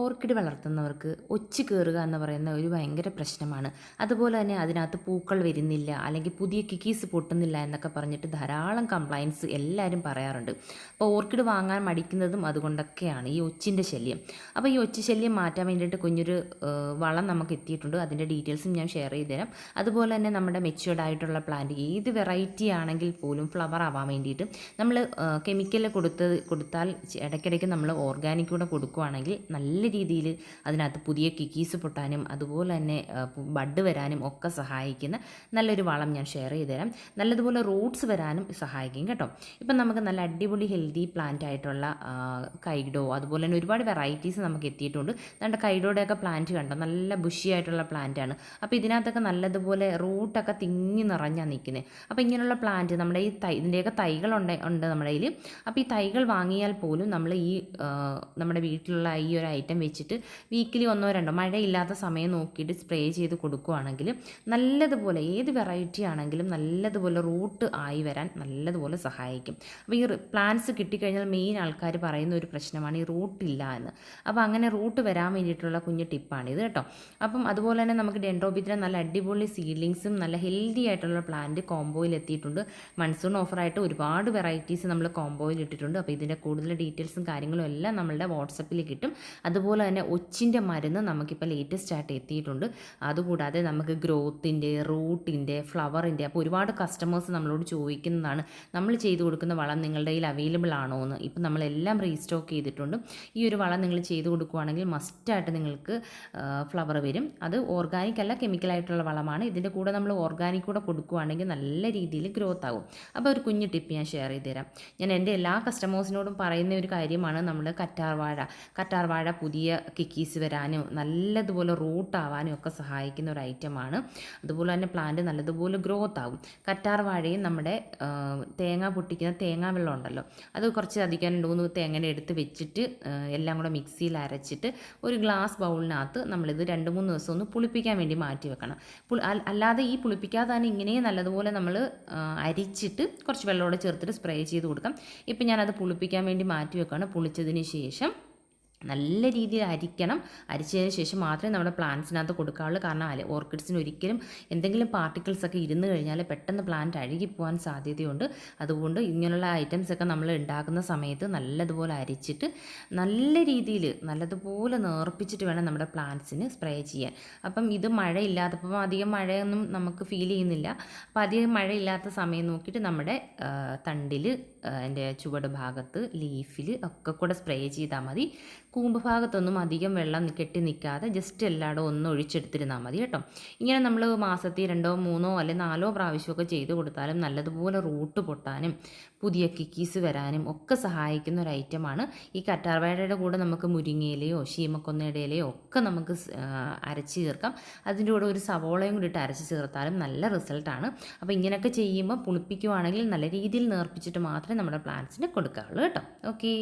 Orchid വളർത്തുന്നവർക്ക് ഒച്ചു കയറുക എന്ന് പറയുന്ന ഒരു ഭയങ്കര പ്രശ്നമാണ്. അതുപോലെ തന്നെ അതിനകത്ത് പൂക്കൾ വരുന്നില്ല അല്ലെങ്കിൽ പുതിയ കിക്കീസ് പൊട്ടുന്നില്ല എന്നൊക്കെ പറഞ്ഞിട്ട് ധാരാളം കംപ്ലൈൻസ് എല്ലാവരും പറയാറുണ്ട്. അപ്പോൾ ഓർക്കിഡ് വാങ്ങാൻ മടിക്കുന്നതും അതുകൊണ്ടൊക്കെയാണ് ഈ ഒച്ചിന്റെ ശല്യം. അപ്പോൾ ഈ ഒച്ച ശല്യം മാറ്റാൻ വേണ്ടിയിട്ട് കുഞ്ഞൊരു വളം നമുക്ക് എത്തിയിട്ടുണ്ട്. അതിന്റെ ഡീറ്റെയിൽസും ഞാൻ ഷെയർ ചെയ്ത് തരാം. അതുപോലെ തന്നെ നമ്മുടെ മെച്യൂർഡ് ആയിട്ടുള്ള പ്ലാന്റ് ഏത് വെറൈറ്റി ആണെങ്കിൽ പോലും ഫ്ലവർ ആവാൻ വേണ്ടിയിട്ട് നമ്മൾ കെമിക്കൽ കൊടുത്ത് കൊടുത്താൽ ഇടയ്ക്കിടയ്ക്ക് നമ്മൾ ഓർഗാനിക് കൂടെ കൊടുക്കുകയാണെങ്കിൽ നല്ല രീതിയിൽ അതിനകത്ത് പുതിയ കിക്കീസ് പൊട്ടാനും അതുപോലെ തന്നെ ബഡ് വരാനും ഒക്കെ സഹായിക്കുന്ന നല്ലൊരു വളം ഞാൻ ഷെയർ ചെയ്ത് തരാം നല്ലതുപോലെ റൂട്ട്സ് വരാനും സഹായിക്കും കേട്ടോ. ഇപ്പം നമുക്ക് നല്ല അടിപൊളി ഹെൽത്തി പ്ലാന്റ് ആയിട്ടുള്ള കൈഡോ അതുപോലെ തന്നെ ഒരുപാട് വെറൈറ്റീസ് നമുക്ക് എത്തിയിട്ടുണ്ട്. നമ്മുടെ കൈഡോടെയൊക്കെ പ്ലാന്റ് കണ്ടോ? നല്ല ബുഷി ആയിട്ടുള്ള പ്ലാന്റ് ആണ്. അപ്പോൾ ഇതിനകത്തൊക്കെ നല്ലതുപോലെ റൂട്ടൊക്കെ തിങ്ങി നിറഞ്ഞാണ് നിൽക്കുന്നത് അപ്പോൾ ഇങ്ങനെയുള്ള പ്ലാന്റ് നമ്മുടെ ഈ തൈ ഇതിന്റെയൊക്കെ തൈകൾ ഉണ്ട് നമ്മുടെ കയ്യിൽ അപ്പോൾ ഈ തൈകൾ വാങ്ങിയാൽ പോലും നമ്മൾ ഈ നമ്മുടെ വീട്ടിലുള്ള ഈ ഒരു ഐറ്റം വെച്ചിട്ട് വീക്കിലി ഒന്നോ രണ്ടോ മഴയില്ലാത്ത സമയം നോക്കിയിട്ട് സ്പ്രേ ചെയ്ത് കൊടുക്കുകയാണെങ്കിൽ നല്ലതുപോലെ ഏത് വെറൈറ്റി ആണെങ്കിലും നല്ലതുപോലെ റൂട്ട് ആയി വരാൻ നല്ലതുപോലെ സഹായിക്കും. അപ്പോൾ ഈ പ്ലാന്റ്സ് കിട്ടിക്കഴിഞ്ഞാൽ മെയിൻ ആൾക്കാർ പറയുന്ന ഒരു പ്രശ്നമാണ് ഈ റൂട്ട് ഇല്ല എന്ന്. അപ്പോൾ അങ്ങനെ റൂട്ട് വരാൻ വേണ്ടിയിട്ടുള്ള കുഞ്ഞു ടിപ്പാണിത് കേട്ടോ. അപ്പം അതുപോലെ തന്നെ നമുക്ക് ഡെൻഡോബിത്തിന് നല്ല അടിപൊളി സീഡ്ലിങ്സും നല്ല ഹെൽത്തി ആയിട്ടുള്ള പ്ലാന്റ് കോംബോയിൽ എത്തിയിട്ടുണ്ട്. മൺസൂൺ ഓഫറായിട്ട് ഒരുപാട് വെറൈറ്റീസ് നമ്മൾ കോംബോയിൽ ഇട്ടിട്ടുണ്ട്. അപ്പോൾ ഇതിന്റെ കൂടുതൽ ഡീറ്റെയിൽസും കാര്യങ്ങളും എല്ലാം നമ്മളുടെ വാട്സപ്പിൽ കിട്ടും. അതുപോലെ തന്നെ ഒച്ചിന്റെ മരുന്ന് നമുക്കിപ്പോൾ ലേറ്റസ്റ്റ് ആയിട്ട് എത്തിയിട്ടുണ്ട്. അതുകൂടാതെ നമുക്ക് ഗ്രോത്തിന്റെ റൂട്ടിന്റെ ഫ്ലവറിന്റെ അപ്പോൾ ഒരുപാട് കസ്റ്റമേഴ്സ് നമ്മളോട് ചോദിക്കുന്നതാണ് നമ്മൾ ചെയ്തു കൊടുക്കുന്ന വളം നിങ്ങളുടെ കയ്യിൽ അവൈലബിൾ ആണോ എന്ന്? ഇപ്പം നമ്മളെല്ലാം റീസ്റ്റോക്ക് ചെയ്തിട്ടുണ്ട്. ഈ ഒരു വളം നിങ്ങൾ ചെയ്തു കൊടുക്കുകയാണെങ്കിൽ മസ്റ്റായിട്ട് നിങ്ങൾക്ക് ഫ്ലവർ വരും. അത് ഓർഗാനിക് അല്ല കെമിക്കലായിട്ടുള്ള വളമാണ്. ഇതിന്റെ കൂടെ നമ്മൾ ഓർഗാനിക് കൂടെ കൊടുക്കുകയാണെങ്കിൽ നല്ല രീതിയിൽ ഗ്രോത്ത് ആകും. അപ്പോൾ ഒരു കുഞ്ഞു ടിപ്പ് ഞാൻ ഷെയർ ചെയ്ത് തരാം ഞാൻ എന്റെ എല്ലാ കസ്റ്റമേഴ്സിനോടും പറയുന്ന ഒരു കാര്യമാണ് നമ്മൾ കറ്റാർ വാഴ കറ്റാർ വാഴ പുതിയ കിക്കീസ് വരാനും നല്ലതുപോലെ റൂട്ട് ആവാനും ഒക്കെ സഹായിക്കുന്ന ഒരു ഐറ്റമാണ്. അതുപോലെ തന്നെ പ്ലാന്റ് നല്ലതുപോലെ ഗ്രോത്ത് ആവും. കറ്റാർ വാഴയും നമ്മുടെ തേങ്ങ പൊട്ടിക്കുന്ന തേങ്ങാ വെള്ളം ഉണ്ടല്ലോ. അത് കുറച്ച് അധികം രണ്ട് മൂന്ന് തേങ്ങനെ എടുത്ത് വെച്ചിട്ട് എല്ലാം കൂടെ മിക്സിയിൽ അരച്ചിട്ട് ഒരു ഗ്ലാസ് ബൗളിനകത്ത് നമ്മളിത് രണ്ട് മൂന്ന് ദിവസം ഒന്ന് പുളിപ്പിക്കാൻ വേണ്ടി മാറ്റി വെക്കണം. അല്ലാതെ ഈ പുളിപ്പിക്കാതെ തന്നെ ഇങ്ങനെ നല്ലതുപോലെ നമ്മൾ അരിച്ചിട്ട് കുറച്ച് വെള്ളമോടെ ചേർത്തിട്ട് സ്പ്രേ ചെയ്ത് കൊടുക്കാം. ഇപ്പം ഞാനത് പുളിപ്പിക്കാൻ വേണ്ടി മാറ്റി വെക്കുകയാണ് പുളിച്ചതിന് ശേഷം നല്ല രീതിയിൽ അരിക്കണം. അരിച്ചതിന് ശേഷം മാത്രമേ നമ്മുടെ പ്ലാന്റ്സിനകത്ത് കൊടുക്കാവുള്ളൂ. കാരണം ഓർക്കിഡ്സിന് ഒരിക്കലും എന്തെങ്കിലും പാർട്ടിക്കിൾസ് ഒക്കെ ഇരുന്ന് കഴിഞ്ഞാൽ പെട്ടെന്ന് പ്ലാന്റ് അഴുകിപ്പോവാൻ സാധ്യതയുണ്ട്. അതുകൊണ്ട് ഇങ്ങനെയുള്ള ഐറ്റംസ് ഒക്കെ നമ്മൾ ഉണ്ടാക്കുന്ന സമയത്ത് നല്ലതുപോലെ അരിച്ചിട്ട് നല്ല രീതിയിൽ നല്ലതുപോലെ നേർപ്പിച്ചിട്ട് വേണം നമ്മുടെ പ്ലാന്റ്സിന് സ്പ്രേ ചെയ്യാൻ. അപ്പം ഇത് മഴയില്ലാത്തപ്പം അധികം മഴയൊന്നും നമുക്ക് ഫീൽ ചെയ്യുന്നില്ല. അപ്പം അധികം മഴയില്ലാത്ത സമയം നോക്കിയിട്ട് നമ്മുടെ തണ്ടിൽ എന്റെ ചുവട് ഭാഗത്ത് ലീഫിൽ ഒക്കെ കൂടെ സ്പ്രേ ചെയ്താൽ മതി. കൂമ്പ് ഭാഗത്തൊന്നും അധികം വെള്ളം കെട്ടി നിൽക്കാതെ ജസ്റ്റ് എല്ലായിടും ഒന്ന് ഒഴിച്ചെടുത്തിരുന്നാൽ മതി കേട്ടോ. ഇങ്ങനെ നമ്മൾ മാസത്തിൽ രണ്ടോ മൂന്നോ അല്ലെങ്കിൽ നാലോ പ്രാവശ്യമൊക്കെ ചെയ്ത് കൊടുത്താലും നല്ലതുപോലെ റൂട്ട് പൊട്ടാനും പുതിയ കിക്കീസ് വരാനും ഒക്കെ സഹായിക്കുന്ന ഒരു ഐറ്റമാണ് ഈ കറ്റാർവാഴയുടെ കൂടെ നമുക്ക് മുരിങ്ങയിലയോ ശീമക്കൊന്നയുടെ ഒക്കെ നമുക്ക് അരച്ച് ചേർക്കാം. അതിന്റെ കൂടെ ഒരു സവോളയും കൂടി ഇട്ട് അരച്ച് ചേർത്താലും നല്ല റിസൾട്ടാണ് അപ്പോൾ ഇങ്ങനെയൊക്കെ ചെയ്യുമ്പോൾ പുളിപ്പിക്കുവാണെങ്കിൽ നല്ല രീതിയിൽ നേർപ്പിച്ചിട്ട് മാത്രമേ നമ്മുടെ പ്ലാന്റ്സിന് കൊടുക്കാവുള്ളൂ കേട്ടോ. ഓക്കേ